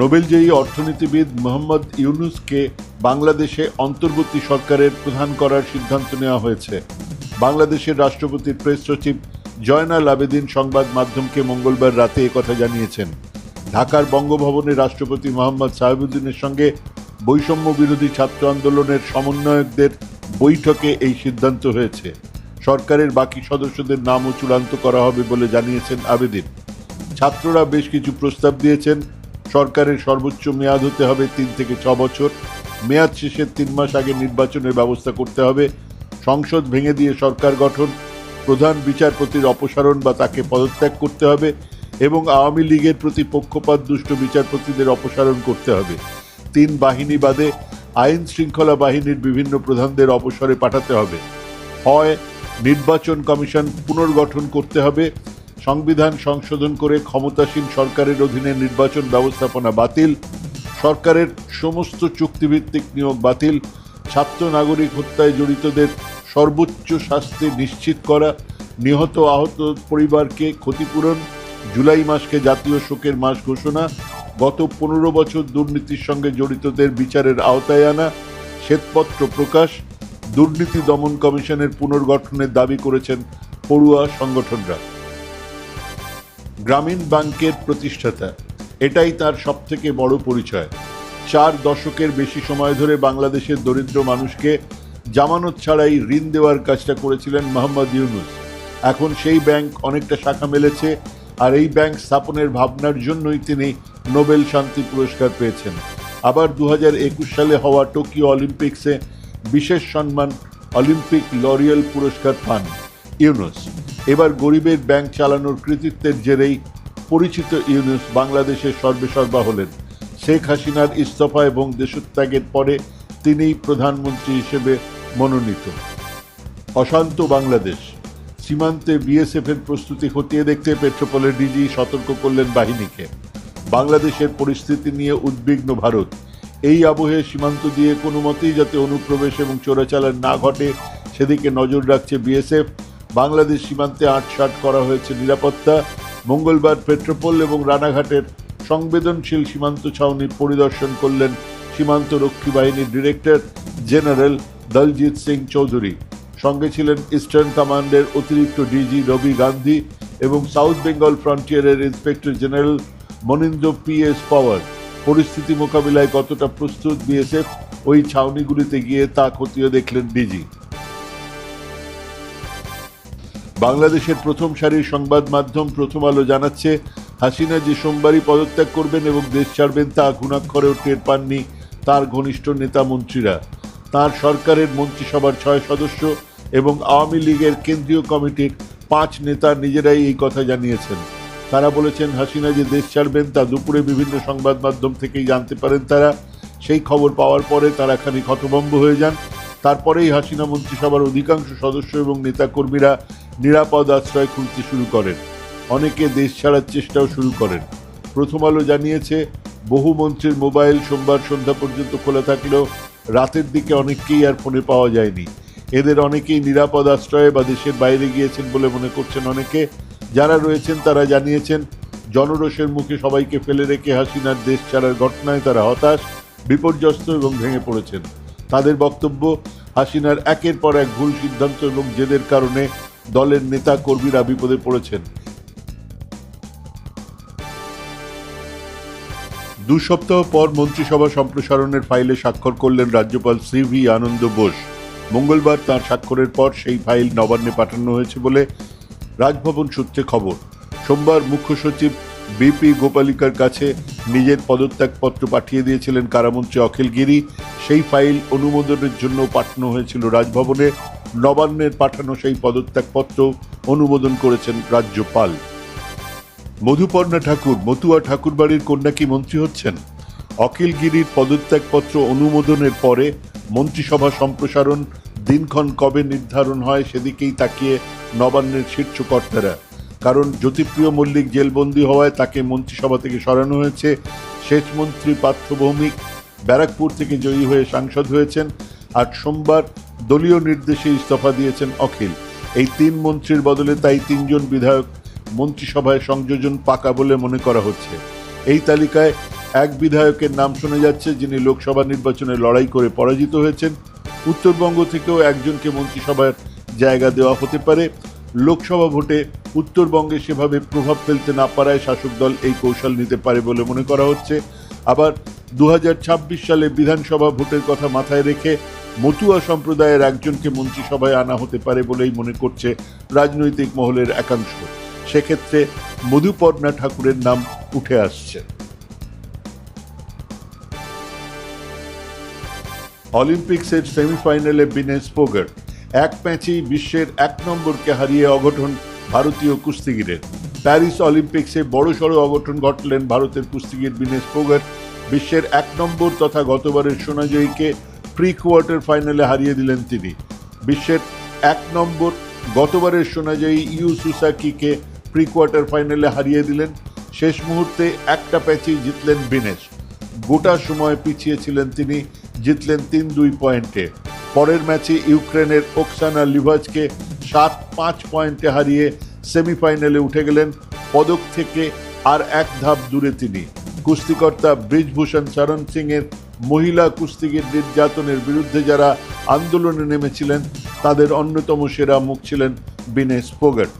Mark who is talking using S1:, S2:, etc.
S1: নোবেলজয়ী অর্থনীতিবিদ মোহাম্মদ ইউনুসকে বাংলাদেশে অন্তর্বর্তী সরকারের প্রধান করার সিদ্ধান্ত নেওয়া হয়েছে। বাংলাদেশের রাষ্ট্রপতির প্রেস সচিব জয়নাল আবেদিন সংবাদ মাধ্যমকে মঙ্গলবার রাতে একথা জানিয়েছেন। ঢাকার বঙ্গভবনে রাষ্ট্রপতি মোহাম্মদ সাহেবুদ্দিনের সঙ্গে বৈষম্য বিরোধী ছাত্র আন্দোলনের সমন্বয়কদের বৈঠকে এই সিদ্ধান্ত হয়েছে। সরকারের বাকি সদস্যদের নামও চূড়ান্ত করা হবে বলে জানিয়েছেন আবেদিন। ছাত্ররা বেশ কিছু প্রস্তাব দিয়েছেন। সরকারের সর্বোচ্চ মেয়াদ হতে হবে তিন থেকে ছ বছর। মেয়াদ শেষের তিন মাস আগে নির্বাচনের ব্যবস্থা করতে হবে। সংসদ ভেঙে দিয়ে সরকার গঠন, প্রধান বিচারপতির অপসারণ বা তাকে পদত্যাগ করতে হবে এবং আওয়ামী লীগের প্রতি পক্ষপাত, দুষ্ট বিচারপতিদের অপসারণ করতে হবে। তিন বাহিনী বাদে আইন শৃঙ্খলা বাহিনীর বিভিন্ন প্রধানদের অবসরে পাঠাতে হবে। হয় নির্বাচন কমিশন পুনর্গঠন করতে হবে সংবিধান সংশোধন করে ক্ষমতাসীন সরকারের অধীনে নির্বাচন ব্যবস্থাপনা বাতিল, সরকারের সমস্ত চুক্তিভিত্তিক নিয়োগ বাতিল, ছাত্র নাগরিক হত্যায় জড়িতদের সর্বোচ্চ শাস্তি নিশ্চিত করা, নিহত আহত পরিবারকে ক্ষতিপূরণ, জুলাই মাসকে জাতীয় শোকের মাস ঘোষণা, গত পনেরো বছর দুর্নীতির সঙ্গে জড়িতদের বিচারের আওতায় আনা, শ্বেতপত্র প্রকাশ, দুর্নীতি দমন কমিশনের পুনর্গঠনের দাবি করেছেন পড়ুয়া সংগঠনরা। গ্রামীণ ব্যাংকের প্রতিষ্ঠাতা। এটাই তার সবথেকে বড় পরিচয়। চার দশকের বেশি সময় ধরে বাংলাদেশের দরিদ্র মানুষকে জামানত ছাড়াই ঋণ দেওয়ার কাজটা করেছিলেন মোহাম্মদ ইউনুস। এখন সেই ব্যাংক অনেকটা শাখা মেলেছে আর এই ব্যাংক স্থাপনের ভাবনার জন্যই তিনি নোবেল শান্তি পুরস্কার পেয়েছেন। আবার দু হাজার একুশ সালে হওয়া টোকিও অলিম্পিক্সে বিশেষ সম্মান অলিম্পিক লরিয়েল পুরস্কার পান ইউনুস। এবার গরিবের ব্যাংক চালানোর কৃতিত্বের জেরেই পরিচিত ইউনুস বাংলাদেশের সর্বেসর্বা হলেন। শেখ হাসিনার ইস্তফা এবং দেশত্যাগের পরে তিনিই প্রধানমন্ত্রী হিসেবে মনোনীত। অশান্ত বাংলাদেশ। সীমান্তে বিএসএফ এর প্রস্তুতি খতিয়ে দেখতে পেট্রোপোলের ডিজি সতর্ক করলেন বাহিনীকে। বাংলাদেশের পরিস্থিতি নিয়ে উদ্বিগ্ন ভারত। এই আবহে সীমান্ত দিয়ে কোনো মতেই যাতে অনুপ্রবেশ এবং চোরাচালান না ঘটে, সেদিকে নজর রাখছে বিএসএফ। বাংলাদেশ সীমান্তে আটসাট করা হয়েছে নিরাপত্তা, মঙ্গলবার পেট্রোপোল এবং রানাঘাটের সংবেদনশীল সীমান্ত ছাউনি পরিদর্শন করলেন সীমান্ত রক্ষী বাহিনীর ডিরেক্টর জেনারেল দলজিৎ সিং চৌধুরী। সঙ্গে ছিলেন ইস্টার্ন কমান্ডের অতিরিক্ত ডিজি রবি গান্ধী এবং south Bengal ফ্রন্টিয়ারের inspector general Manindra P S Pawar. পরিস্থিতি মোকাবিলায় কতটা প্রস্তুত বিএসএফ ওই ছাউনিগুলিতে গিয়ে তা খতিয়ে দেখলেন ডিজি। বাংলাদেশের প্রথম সারির সংবাদ মাধ্যম প্রথম আলো জানাচ্ছে, হাসিনা যে সোমবারই পদত্যাগ করবেন এবং দেশ ছাড়বেন তা ঘুণাক্ষরেও টের পাননি তার ঘনিষ্ঠ নেতা মন্ত্রীরা। তার সরকারের মন্ত্রিসভার ছয় সদস্য এবং আওয়ামী লীগের কেন্দ্রীয় কমিটির পাঁচ নেতা নিজেরাই এই কথা জানিয়েছেন। তারা বলেছেন, হাসিনা যে দেশ ছাড়বেন তা দুপুরে বিভিন্ন সংবাদ মাধ্যম থেকেই জানতে পারেন তারা। সেই খবর পাওয়ার পরে তারা খানিক হতভম্ব হয়ে যান। তারপরেই হাসিনা মন্ত্রিসভার অধিকাংশ সদস্য এবং নেতাকর্মীরা নিরাপদ আশ্রয় খুঁজতে শুরু করেন। অনেকে দেশ ছাড়ার চেষ্টাও শুরু করেন। প্রথম আলো জানিয়েছে, বহু মন্ত্রীর মোবাইল সোমবার সন্ধ্যা পর্যন্ত খোলা থাকলেও রাতের দিকে অনেককেই আর ফোনে পাওয়া যায়নি। এদের অনেকেই নিরাপদ আশ্রয়ে বা দেশের বাইরে গিয়েছেন বলে মনে করছেন অনেকে। যারা রয়েছেন, তারা জানিয়েছেন, জনরোষের মুখে সবাইকে ফেলে রেখে হাসিনার দেশ ছাড়ার ঘটনায় তারা হতাশ, বিপর্যস্ত এবং ভেঙে পড়েছেন। তাদের বক্তব্য, হাসিনার একের পর এক ভুল সিদ্ধান্ত এবং জেদের কারণে দলের নেতা কর্মীরা বিপদে পড়েছেন। দু সপ্তাহ পর মন্ত্রিসভা সম্প্রসারণের ফাইলে স্বাক্ষর করলেন রাজ্যপাল সি ভি আনন্দ বোস। মঙ্গলবার তার স্বাক্ষরের পর সেই ফাইল নবান্নে পাঠানো হয়েছে বলে রাজভবন সূত্রে খবর। সোমবার মুখ্য সচিব বিপি গোপালিকার কাছে নিজের পদত্যাগপত্র পাঠিয়ে দিয়েছিলেন কারামন্ত্রী অখিল গিরি। সেই ফাইল অনুমোদনের জন্য পাঠানো হয়েছিল রাজভবনে। নবান্নের পাঠানো সেই পদত্যাগপত্র অনুমোদন করেছেন রাজ্যপাল। মধুপর্ণা ঠাকুর, মতুয়া ঠাকুরবাড়ির কন্যা কি মন্ত্রী হচ্ছেন? অখিল গিরির পদত্যাগপত্র অনুমোদনের পরে মন্ত্রিসভা সম্প্রসারণ দিনক্ষণ কবে নির্ধারণ হয় সেদিকেই তাকিয়ে নবান্নের শীর্ষ কর্তারা কারণ জ্যোতিপ্রিয় মল্লিক জেলবন্দি হওয়ায় তাকে মন্ত্রিসভা থেকে সরানো হয়েছে। সেচ মন্ত্রী পার্থ ভৌমিক ব্যারাকপুর থেকে জয়ী হয়ে সাংসদ হয়েছেন। আর সোমবার দলীয় নির্দেশে ইস্তফা দিয়েছেন অখিল। এই তিন মন্ত্রীর বদলে তাই তিনজন বিধায়ক মন্ত্রিসভায় সংযোজন পাকা বলে মনে করা হচ্ছে। এই তালিকায় এক বিধায়কের নাম শোনা যাচ্ছে, যিনি লোকসভা নির্বাচনে লড়াই করে পরাজিত হয়েছেন। উত্তরবঙ্গ থেকেও একজনকে মন্ত্রিসভার জায়গা দেওয়া হতে পারে। লোকসভা ভোটে উত্তরবঙ্গে সেভাবে প্রভাব ফেলতে না পারায় শাসক দল এই কৌশল নিতে পারে বলে মনে করা হচ্ছে। আবার দু হাজার ছাব্বিশ সালে বিধানসভা ভোটের কথা মাথায় রেখে মতুয়া সম্প্রদায়ের একজনকে মন্ত্রিসভায় আনা হতে পারে বলেই মনে করছে রাজনৈতিক মহলের একাংশ। সেক্ষেত্রে মধুপর্ণা ঠাকুরের নাম উঠে আসছে। অলিম্পিক্সের সেমিফাইনালে বিনেশ ফোগাট এক ম্যাচেই বিশ্বের এক নম্বরকে হারিয়ে অঘটন ভারতীয় কুস্তিগিরের। প্যারিস অলিম্পিক্সে বড় বড়সড় অঘটন ঘটলেন ভারতের কুস্তিগির বিনেশ ফোগাট বিশ্বের এক নম্বর তথা গতবারের সোনাজয়ীকে প্রি কোয়ার্টার ফাইনালে হারিয়ে দিলেন তিনি। বিশ্বের এক নম্বর গতবারের সোনাজয়ী ইউ সুসাকিকে প্রি কোয়ার্টার ফাইনালে হারিয়ে দিলেন। শেষ মুহূর্তে একটা প্যাচেই জিতলেন বিনেশ। গোটা সময় পিছিয়ে ছিলেন তিনি, জিতলেন তিন দুই পয়েন্টে। পরের ম্যাচে ইউক্রেনের ওকসানা লিভাজকে সাত পাঁচ পয়েন্টে হারিয়ে সেমিফাইনালে উঠে গেলেন পদক থেকে আর এক ধাপ দূরে তিনি। কুস্তিকর্তা ব্রিজভূষণ চরণ সিং এর মহিলা কুস্তিগীর নির্যাতনের বিরুদ্ধে যারা আন্দোলনে নেমেছিলেন তাদের অন্যতম সেরা মুখ ছিলেন বিনেশ ফোগাট।